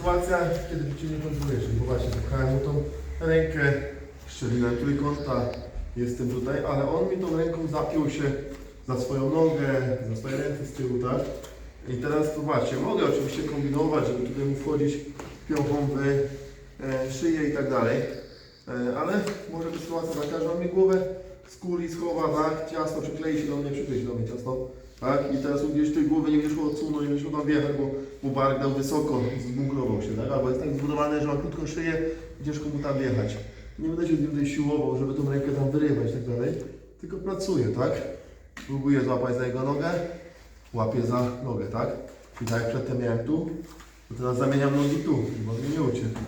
sytuacja, kiedy cię nie kontrolujesz, bo właśnie zapchałem mu tą rękę, szczeliłem trójkąta, jestem tutaj, ale on mi tą ręką zapiął się za swoją nogę, za swoje ręce z tyłu, tak? I teraz to właśnie, mogę oczywiście kombinować, żeby tutaj mu wchodzić piąchą w e, szyję i tak dalej, e, ale może być sytuacja taka, że on mi głowę z kuli schowa, tak? Ciasno przyklei się do mnie, przykleje się do mnie ciasno, tak? I teraz gdzieś tej głowy nie będzie szło odsunąć, nie będzie szło tam wjechać, bo, bo bark dał wysoko, zbunkrował się, tak? Albo jest tak zbudowany, że ma krótką szyję i ciężko mu tam wjechać. Nie będę się tutaj siłował, żeby tą rękę tam wyrywać i tak dalej, tylko pracuję, tak? Próbuję złapać za jego nogę, łapię za nogę, tak? I tak jak przedtem miałem tu, to teraz zamieniam nogi tu, bo mi nie uciekł.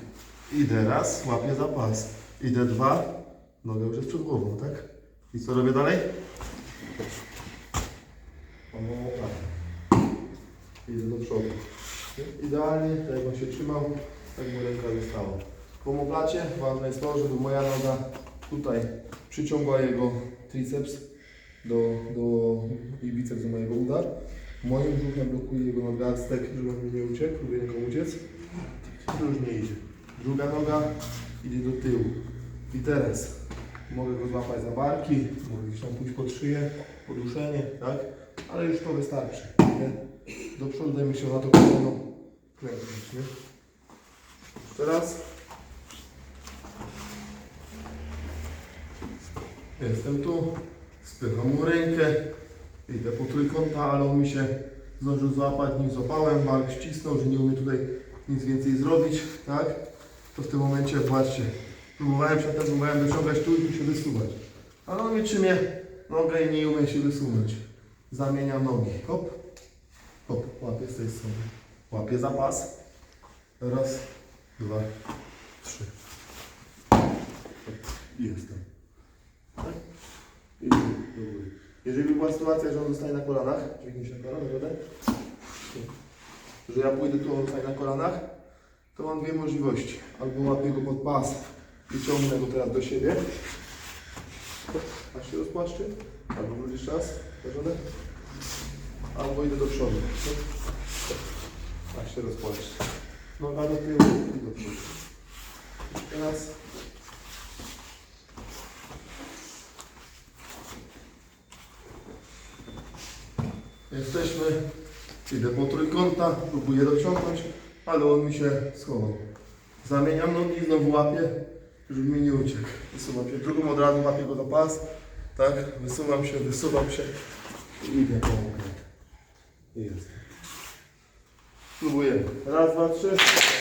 Idę raz, łapię za pas. Idę dwa, noga już jest przed głową, tak? I co robię dalej? O, tak. Idę do przodu. Idealnie, tak jak on się trzymał, tak mu ręka została. W homoplacie ważne jest to, żeby moja noga tutaj przyciągła jego triceps do, do i biceps do mojego uda. Moim brzuchem blokuje jego nadgarstek, żeby on nie uciekł, próbuję ręką uciec. To już nie idzie. Druga noga idzie do tyłu. I teraz mogę go złapać za barki, mogę gdzieś tam pójść pod szyję, poduszenie, tak? Ale już to wystarczy. Nie? Do przodu dajmy się na to kolano klęknąć, nie? Jeszcze raz. Jestem tu, spycham mu rękę, idę po trójkąta, ale on mi się zdążył złapać, nim złapałem, bark ścisnął, że nie umie tutaj nic więcej zrobić, tak? To w tym momencie, patrzcie, próbowałem przedtem, próbowałem dociągać tu i tu się wysuwać. Ale on mi trzymie nogę i nie umie się wysunąć. Zamieniam nogi, hop, hop, łapię z tej strony, łapię za pas, raz, dwa, trzy. I jestem. Tak? I. Jeżeli była sytuacja, że on zostaje na kolanach, dźwignij się na kolanach, wodę, że ja pójdę tu, on zostaje na kolanach, to mam dwie możliwości. Albo łapię go pod pas i ciągnę go teraz do siebie, aż się rozpłaszczy, albo wrócisz czas, wodę, albo idę do przodu, aż się rozpłaszczy. Noga do tyłu i do przodu. Teraz. Jesteśmy, idę po trójkąta, próbuję dociągnąć, ale on mi się schował. Zamieniam nogi, znowu łapię, żeby mi nie uciekł. Wysuwam się, drugą od razu łapię go do pas, tak, wysuwam się, wysuwam się i idę po okręt. Jest. Spróbujemy. Raz, dwa, trzy.